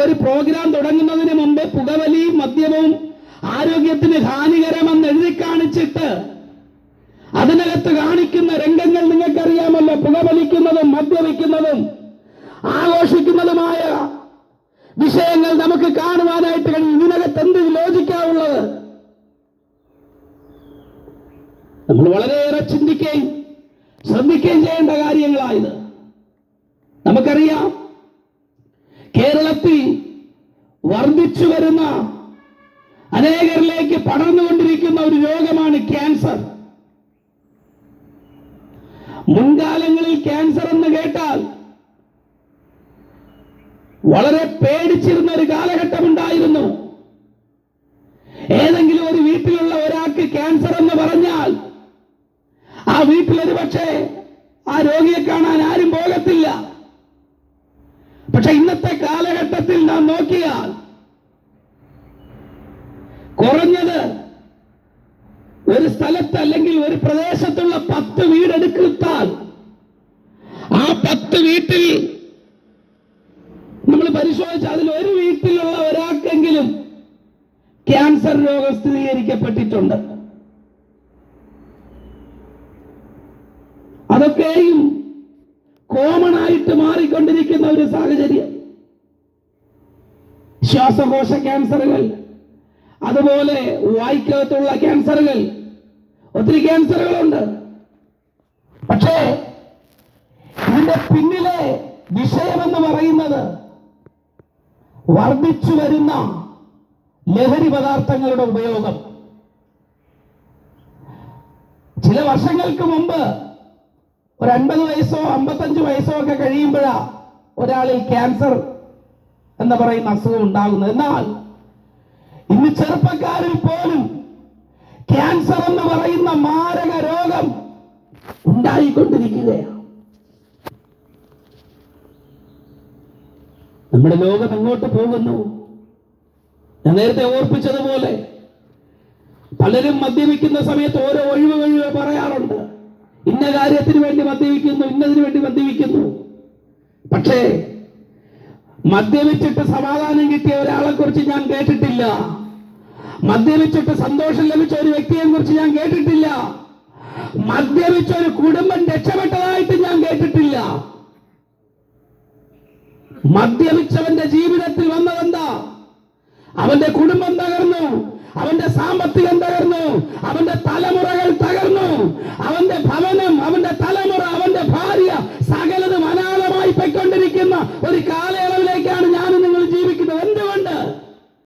ഒരു പ്രോഗ്രാം തുടങ്ങുന്നതിന് മുമ്പ് പുകവലിയും മദ്യവും ആരോഗ്യത്തിന് ഹാനികരമെന്ന് എഴുതി കാണിച്ചിട്ട് അതിനകത്ത് കാണിക്കുന്ന രംഗങ്ങൾ നിങ്ങൾക്കറിയാമല്ലോ. പുകവലിക്കുന്നതും മദ്യപിക്കുന്നതും ആഘോഷിക്കുന്നതുമായ വിഷയങ്ങൾ നമുക്ക് കാണുവാനായിട്ട് കഴിയും. ഇതിനകത്ത് എന്ത് ലോചിക്കാവുള്ളത് നമ്മൾ വളരെയേറെ ചിന്തിക്കുകയും ശ്രദ്ധിക്കുകയും ചെയ്യേണ്ട കാര്യങ്ങളായത് നമുക്കറിയാം കേരളത്തിൽ വർദ്ധിച്ചു വരുന്ന അനേകരിലേക്ക് പടർന്നുകൊണ്ടിരിക്കുന്ന ഒരു രോഗമാണ് ക്യാൻസർ. മുൻകാലങ്ങളിൽ ക്യാൻസർ എന്ന് കേട്ടാൽ വളരെ പേടിച്ചിരുന്ന ഒരു കാലഘട്ടം ഉണ്ടായിരുന്നു. ഏതെങ്കിലും ഒരു വീട്ടിലുള്ള ഒരാൾക്ക് ക്യാൻസർ എന്ന് പറഞ്ഞാൽ ആ വീട്ടിലൊരു പക്ഷേ ആ രോഗിയെ കാണാൻ ആരും പോകത്തില്ല. നോക്കിയാൽ കുറഞ്ഞത് ഒരു സ്ഥലത്ത് അല്ലെങ്കിൽ ഒരു പ്രദേശത്തുള്ള പത്ത് വീടെടുത്താൽ ആ പത്ത് വീട്ടിൽ നമ്മൾ പരിശോധിച്ച അതിൽ ഒരു വീട്ടിലുള്ള ഒരാൾക്കെങ്കിലും ക്യാൻസർ രോഗം സ്ഥിരീകരിക്കപ്പെട്ടിട്ടുണ്ട്. അതൊക്കെയും കോമൺ ആയിട്ട് മാറിക്കൊണ്ടിരിക്കുന്ന ഒരു സാഹചര്യം. ശ്വാസകോശ ക്യാൻസറുകൾ അതുപോലെ വായിക്കകത്തുള്ള ക്യാൻസറുകൾ. ഒത്തിരി ക്യാൻസറുകളുണ്ട്. പക്ഷേ ഇതിന്റെ പിന്നിലെ വിഷയമെന്ന് പറയുന്നത് വർദ്ധിച്ചു വരുന്ന ലഹരി പദാർത്ഥങ്ങളുടെ ഉപയോഗം. ചില വർഷങ്ങൾക്ക് മുമ്പ് ഒരു അൻപത് വയസ്സോ അമ്പത്തഞ്ച് വയസ്സോ ഒക്കെ കഴിയുമ്പോഴാ ഒരാളിൽ ക്യാൻസർ എന്ന് പറയുന്ന അസുഖം ഉണ്ടാകുന്നത്. എന്നാൽ ഇന്ന് ചെറുപ്പക്കാരിൽ പോലും ക്യാൻസർ എന്ന് പറയുന്ന മാരക രോഗം ഉണ്ടായിക്കൊണ്ടിരിക്കുകയാണ്. നമ്മുടെ ലോകം എങ്ങോട്ട് പോകുന്നു? ഞാൻ നേരത്തെ ഓർപ്പിച്ചതുപോലെ പലരും മദ്യപിക്കുന്ന സമയത്ത് ഓരോ ഒഴിവ് ഒഴിവ് പറയാറുണ്ട്. ഇന്ന കാര്യത്തിന് വേണ്ടി മദ്യപിക്കുന്നു ഇന്നതിന് വേണ്ടി മദ്യപിക്കുന്നു. പക്ഷേ മദ്യപിച്ചിട്ട് സമാധാനം കിട്ടിയ ഒരാളെ കുറിച്ച് ഞാൻ കേട്ടിട്ടില്ല. മദ്യപിച്ചിട്ട് സന്തോഷം ലഭിച്ച ഒരു വ്യക്തിയെ കുറിച്ച് ഞാൻ കേട്ടിട്ടില്ല. മദ്യപിച്ച ഒരു കുടുംബം രക്ഷപ്പെട്ടതായിട്ട് ഞാൻ കേട്ടിട്ടില്ല. മദ്യപിച്ചവന്റെ ജീവിതത്തിൽ വന്നതെന്താ? അവന്റെ കുടുംബം തകർന്നു അവന്റെ സാമ്പത്തികം തകർന്നു അവന്റെ തലമുറകൾ തകർന്നു അവന്റെ ഭവനം അവന്റെ തലമുറ അവന്റെ ഭാര്യ സകലതും അനാഥമായി പോയിക്കൊണ്ടിരിക്കുന്ന ഒരു കാലയ